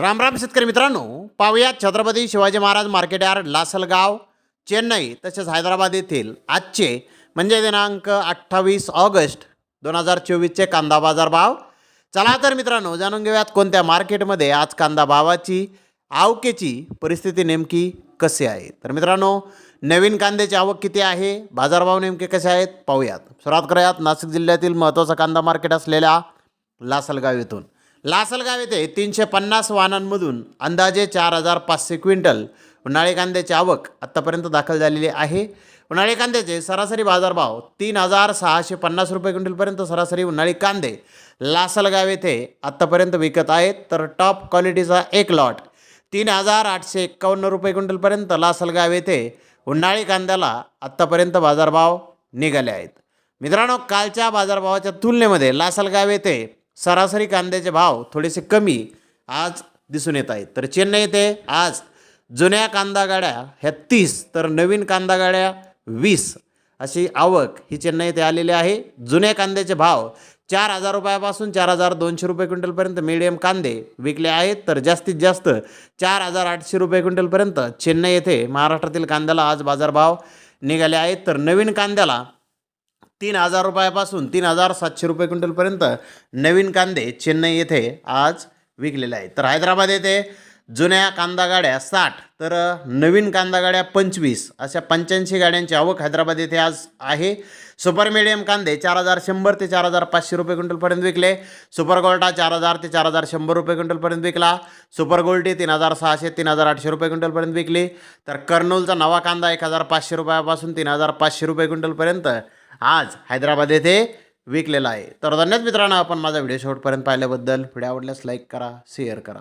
राम राम शेतकरी मित्रांनो पाहुयात छत्रपती शिवाजी महाराज मार्केट यार्ड लासलगाव चेन्नई तसेच हैदराबाद येथील आजचे म्हणजे दिनांक अठ्ठावीस ऑगस्ट दोन हजार चोवीसचे कांदा बाजार भाव चला तर मित्रांनो जाणून घेऊयात कोणत्या मार्केटमध्ये आज कांदा भावाची आवकेची परिस्थिती नेमकी कसे आहे. तर मित्रांनो नवीन कांद्याची आवक किती आहे बाजारभाव नेमके कसे आहेत पाहूयात. सुरुवात करूयात नाशिक जिल्ह्यातील महत्त्वाचं कांदा मार्केट असलेल्या लासलगाव येथून. लासलगाव येथे तीनशे पन्नास वाहनांमधून अंदाजे चार हजार पाचशे क्विंटल उन्हाळी कांद्याची आवक आत्तापर्यंत दाखल झालेली आहे. उन्हाळी कांद्याचे सरासरी बाजारभाव तीन हजार सहाशे पन्नास रुपये क्विंटलपर्यंत सरासरी उन्हाळी कांदे लासलगाव येथे आत्तापर्यंत विकत आहेत. तर टॉप क्वालिटीचा एक लॉट तीन हजार आठशे एक्कावन्न रुपये क्विंटलपर्यंत लासलगाव येथे उन्हाळी कांद्याला आत्तापर्यंत बाजारभाव निघाले आहेत. मित्रांनो कालच्या बाजारभावाच्या तुलनेमध्ये लासलगाव येथे सरासरी कांद्याचे भाव थोडेसे कमी आज दिसून येत आहेत. तर चेन्नई येथे आज जुन्या कांदा गाड्या ह्या तीस तर नवीन कांदा गाड्या वीस अशी आवक ही चेन्नई येथे आलेली आहे. जुन्या कांद्याचे भाव चार हजार रुपयापासून चार हजार दोनशे रुपये क्विंटलपर्यंत मिडियम कांदे विकले आहेत. तर जास्तीत जास्त चार हजार आठशे रुपये क्विंटलपर्यंत चेन्नई येथे महाराष्ट्रातील कांद्याला आज बाजारभाव निघाले आहेत. तर नवीन कांद्याला तीन हजार रुपयापासून तीन हजार सातशे रुपये क्विंटलपर्यंत नवीन कांदे चेन्नई येथे आज विकलेले आहेत. तर हैदराबाद येथे जुन्या कांदा गाड्या साठ तर नवीन कांदा गाड्या पंचवीस अशा पंच्याऐंशी गाड्यांची आवक हैदराबाद येथे आज आहे. सुपर मिडियम कांदे चार हजार शंभर ते चार हजार पाचशे रुपये क्विंटलपर्यंत विकले. सुपर गोल्टा चार हजार ते चार हजार शंभर रुपये क्विंटलपर्यंत विकला. सुपर गोल्टी तीन हजार सहाशे तीन हजार आठशे रुपये क्विंटलपर्यंत विकली. तर कर्नूलचा नवा कांदा एक हजार पाचशे रुपयापासून तीन हजार पाचशे रुपये क्विंटलपर्यंत आज हैदराबाद येथे विकलेला आहे. तर धन्यवाद मित्रांनो आपण माझा व्हिडिओ शेवटपर्यंत पाहिल्याबद्दल. व्हिडिओ आवडल्यास लाईक करा शेअर करा.